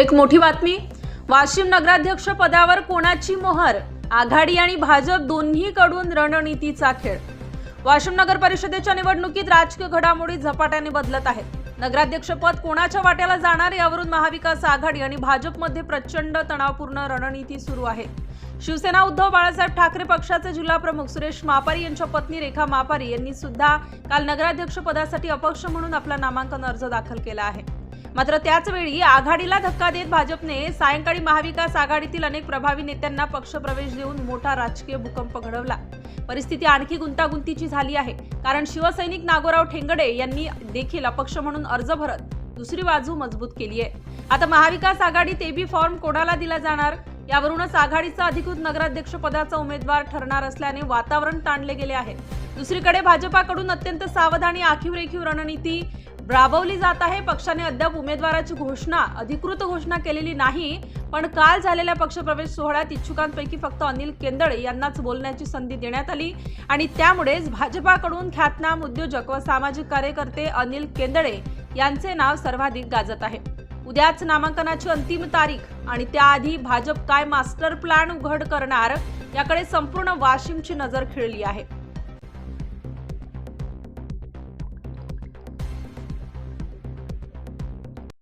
एक मोठी बातमी. वाशिम नगराध्यक्ष पदावर कोणाची मोहर? आघाडी आणि भाजप दोन्हीकडून रणनीतीचा खेळ. वाशिम नगर परिषदेच्या निवडणुकीत राजकीय घडामोडी झपाट्याने बदलत आहेत. नगराध्यक्षपद कोणाच्या वाट्याला जाणार यावरून महाविकास आघाडी आणि भाजपमध्ये प्रचंड तणावपूर्ण रणनीती सुरू आहे. शिवसेना उद्धव बाळासाहेब ठाकरे पक्षाचे जिल्हा प्रमुख सुरेश मापारी यांच्या पत्नी रेखा मापारी यांनी सुद्धा काल नगराध्यक्ष पदासाठी अपक्ष म्हणून आपला नामांकन अर्ज दाखल केला आहे. मात्र त्याचवेळी आघाडीला धक्का देत भाजपने सायंकाळी महाविकास आघाडीतील अनेक प्रभावी नेत्यांना पक्षप्रवेश देऊन मोठा राजकीय भूकंप घडवला. परिस्थिती आणखी गुंतागुंतीची झाली आहे. कारण शिवसैनिक नागोराव ठेंगडे यांनी देखील अपक्ष म्हणून अर्ज भरत दुसरी बाजू मजबूत केली आहे. आता महाविकास आघाडीत एबी फॉर्म कोणाला दिला जाणार? यावरूनच आघाडीचा अधिकृत नगराध्यक्ष पदाचा उमेदवार ठरणार असल्याने वातावरण ताणले गेले आहे. दुसरीकडे भाजपाकडून अत्यंत सावधानी आखीव रेखीव रणनीती राबवली जात आहे. पक्षाने अद्याप उमेदवाराची घोषणा अधिकृत घोषणा केलेली नाही. पण काल झालेल्या पक्षप्रवेश सोहळ्यात इच्छुकांपैकी फक्त अनिल केंदळे यांनाच बोलण्याची संधी देण्यात आली. आणि त्यामुळेच भाजपाकडून ख्यातनाम उद्योजक व सामाजिक कार्यकर्ते अनिल केंदळे यांचे नाव सर्वाधिक गाजत आहे. उद्याच नामांकनाची अंतिम तारीख आणि त्याआधी भाजप काय मास्टर प्लॅन उघड करणार याकडे संपूर्ण वाशिमची नजर खिळली आहे.